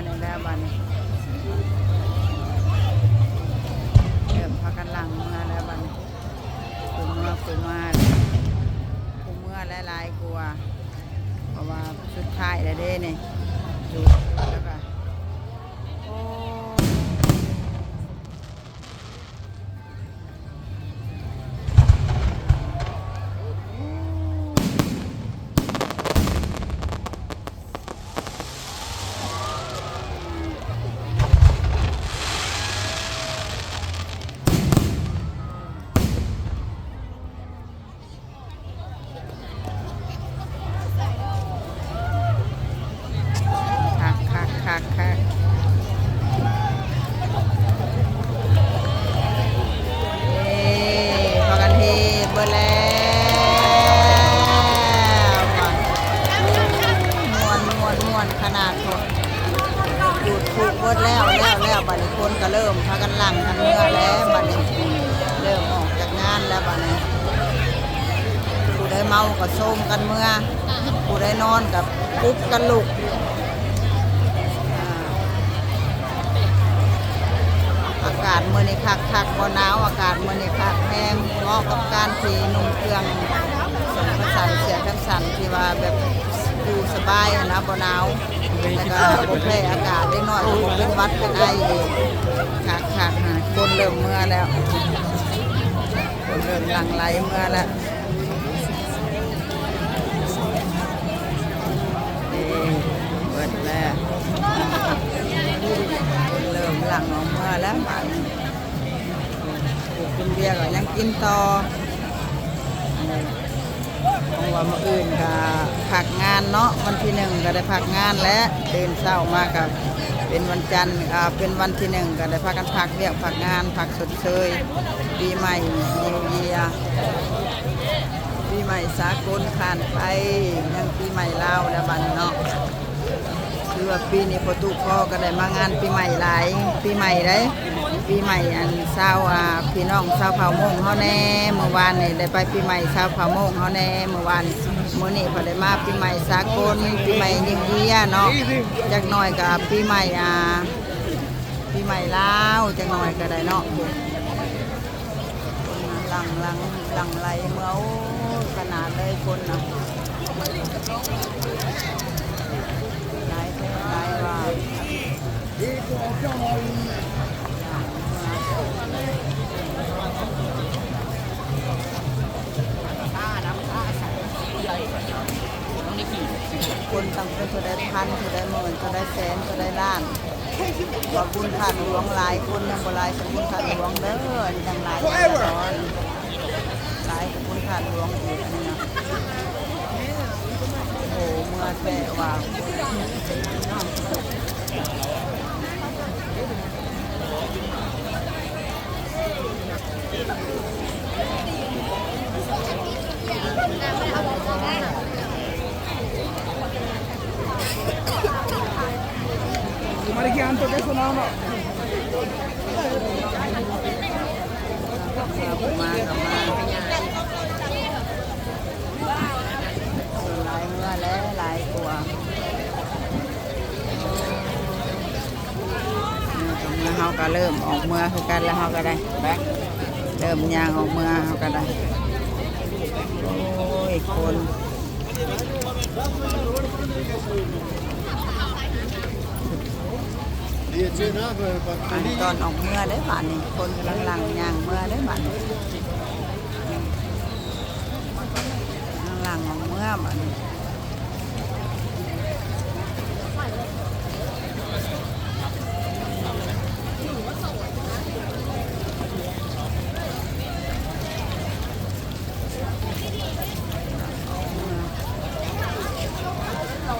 านนี่แล้วบ้านี้เริ่มพากันหลังมาแล้วบ้านี้กูเมื่อกูมากูเมื่อหลายๆกลัวเพราะว่าสุดท้ายแล้วเด้นี่ดูาก็โซมกันเมื่อผู้ได้นอนกับปุ๊บกันลุกอากาศเมื่อนี้คักคักบ่หนาวอากาศเมื่อนี้คักแห้งเหมาะกับการที่นุ่งเครื่องสมผสันเสียกันสันที่ว่าแบบอยู่สบายนะบ่หนาวแล้วก็บ่แพ้อากาศได้น้อยก็บ่เป็นวัดเป็นไอเองคักคักนะคนเริ่มเมื่อแล้วคนเริ่มหลังไหลเมื่อแล้ว แล้วเริ่มหลังออกมาแล้วบัดนี้กินเบียร์ก็ยังกินต่อเพราะว่าเมื่ออื่นก็พักงานเนาะวันที่หนึ่งก็ได้พักงานและตื่นเช้ามากับเป็นวันจันทร์เป็นวันที่หนึ่งก็ได้พักกันพักเรียกพักงานพักสดเชยปีใหม่นิวเยียปีใหม่สากลผ่านไปยังปีใหม่ลาวแล้วบันเนาะ ว่าปีนี้ประตูพ่อก็ได้มางานปีใหม่หลายปีใหม่ได้ปีใหม่อันเศร้าอ่าพี่น้องเศร้าเผาโมงเฮาแน่เมื่อวานนี่ได้ไปปีใหม่เศร้าเผาโมงเฮาแน่เมื่อวานมื้อนี้พอได้มาปีใหม่สากลปีใหม่นิวเยียเนาะจักหน่อยกับปีใหม่อ่าปีใหม่ลาวจักหน่อยก็ได้เนาะหลังหลังหลังไหลเมื่อขนาดเลยคนนะ หลายเพลงหลายว่า คนตั้งเป็นเท่าได้พันเท่าได้หมื่นเท่าได้แสนเท่าได้ล้านว่าบุญผ่านหลวงหลายคนยังบ่หลายสมบุญผ่านหลวงเด้อนี่ดังหลายแน่นอนหลายกับบุญผ่านหลวงอีกนนี้นะโอ้โหเมื่อแท้ว่า तुम्हारे ज्ञान तो क्या सुनाओ ना มากับมา แล้วเขาก็เริ่มออกเมื่อคือกันแล้วเขาก็ได้แบกเริ่มยางออกเมื่อเขาก็ได้โอ้ยคน ये ना อันตอนออกเมื่อได้บ้านนี้คนกำลังหลังยางเมื่อได้บ้านนี้กำลังหลังออกเมื่อบ้าน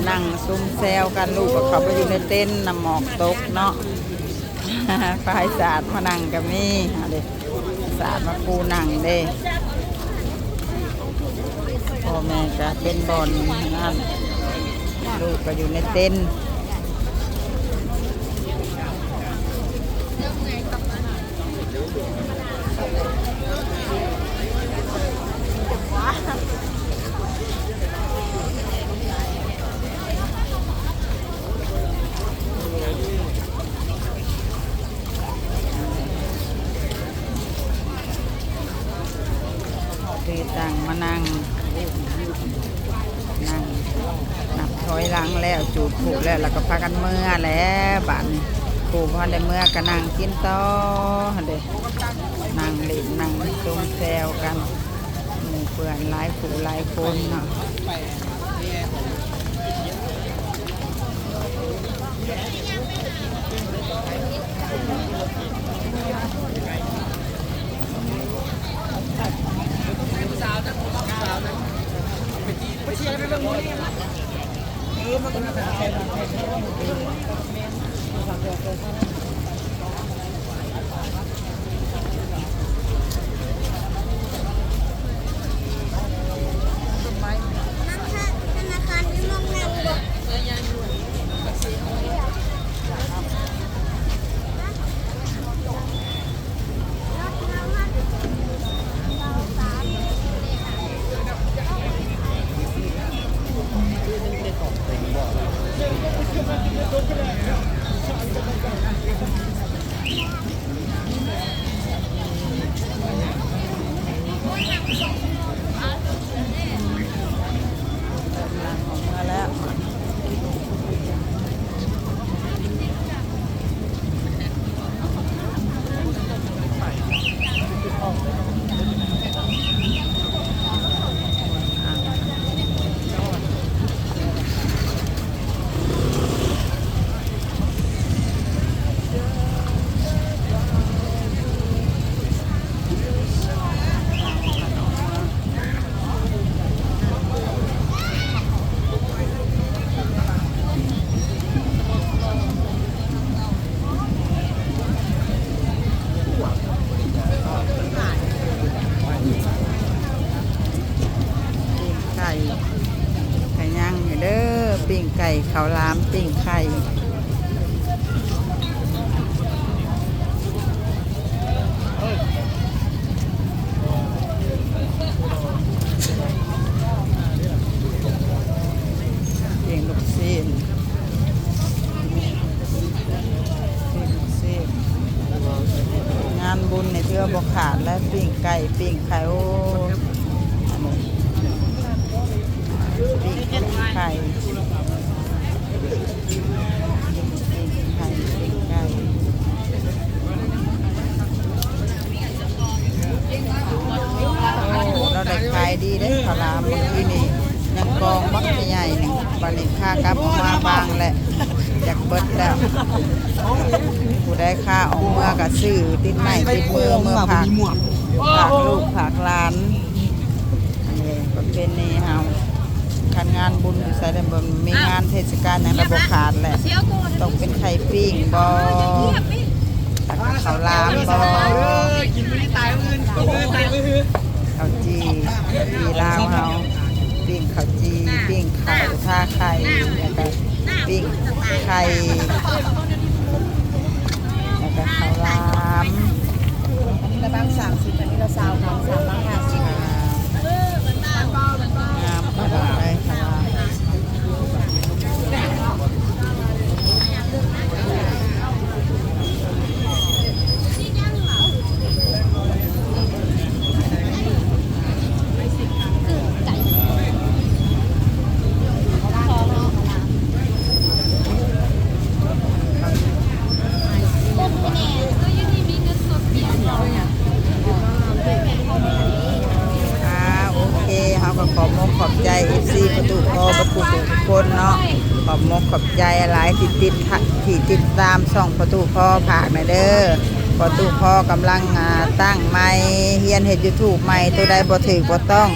ก็นั่งซุ่มแซวกันลูกก็เขาไปอยู่ในเต็นน้ำหมอกตกเนาะปลายศาสตร์มานั่งกับนี่เอาเด็ศาสตร์มาปูนั่งเด้พ่อแม่ก็เป็นบอลนั่นลูกก็อยู่ในเต็นท์คือต่างมานั่งนั่งนับถอยหลังแล้วจูดผูก แล้วแล้วก็พากันเมื่อแล้วบ้านผูกพอได้เมื่อก็นั่งกินต่อเด้นั่งเล่นนั่งซุ่มแซวกันหมู่เพื่อนหลายผู้หลายคนเนาะไปเชียร์ไปเรื่องนี้ ไก่ปิ้งไข่โอ้ปิ้งไข่ปิ้งไก่โอ้เราได้ขายดีเด้ขาหลามเมื่อกี้นี่ยังกองบักใหญ่หนึ่งปานนี้ค่ากับมาบางแหละอยากเบิดแล้วผู้ได้ค่าออกเมื่อก็ซื้อติดไม้ติดมือเมื่อผัก ผักลูกผักหลานอันนี้ประเพณีเฮาการงานบุญอยู่ใส่ได้บ่มีงานเทศกาลอย่างระบบขาดแหละต้องเป็นไข่ปิ้งบ่ข้าวหลามบ่กินไม่ได้ตายอื่นตัวอื่นตายอื่นข้าวจีจีลาวเฮาปิ้งข้าวจีปิ้งไข่ท่าไข่แล้วก็ปิ้งไข่แล้วก็ข้าวหลาม อันนี้ละบางสาม สิบอันนี้ละสาวของสามบางห้าสิบ อ่างามขนาดไหนข้าวหลาม อ่าโอเคเขาก็ข อบใจเอฟซีประตูพอประตูทุกคนเนาะขอบมกขอบใจหลายที่ติดที่ติดตามช่องประตูพ่อผากนะเด้อประตูพ่อกำลังตั้งไม้เฮียนเห็ดยูทูบใหม่ตัวใดบ่ถือบ่ต้อง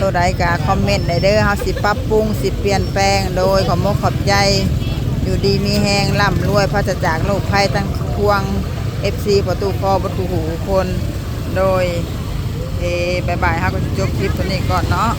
ตัวใดก็คอมเมนต์ได้เด้อเฮาสิปรับปรุงสิเปลี่ยนแปลงโดยขอมกขอบใจอยู่ดีมีแหงร่ำรวยพระจะจากโลกภัยทั้งพวง FC ประตูคอประตูหูคน โดย เอ บายบายฮาก็จะจบคลิปตัวนี้ก่อนเนาะ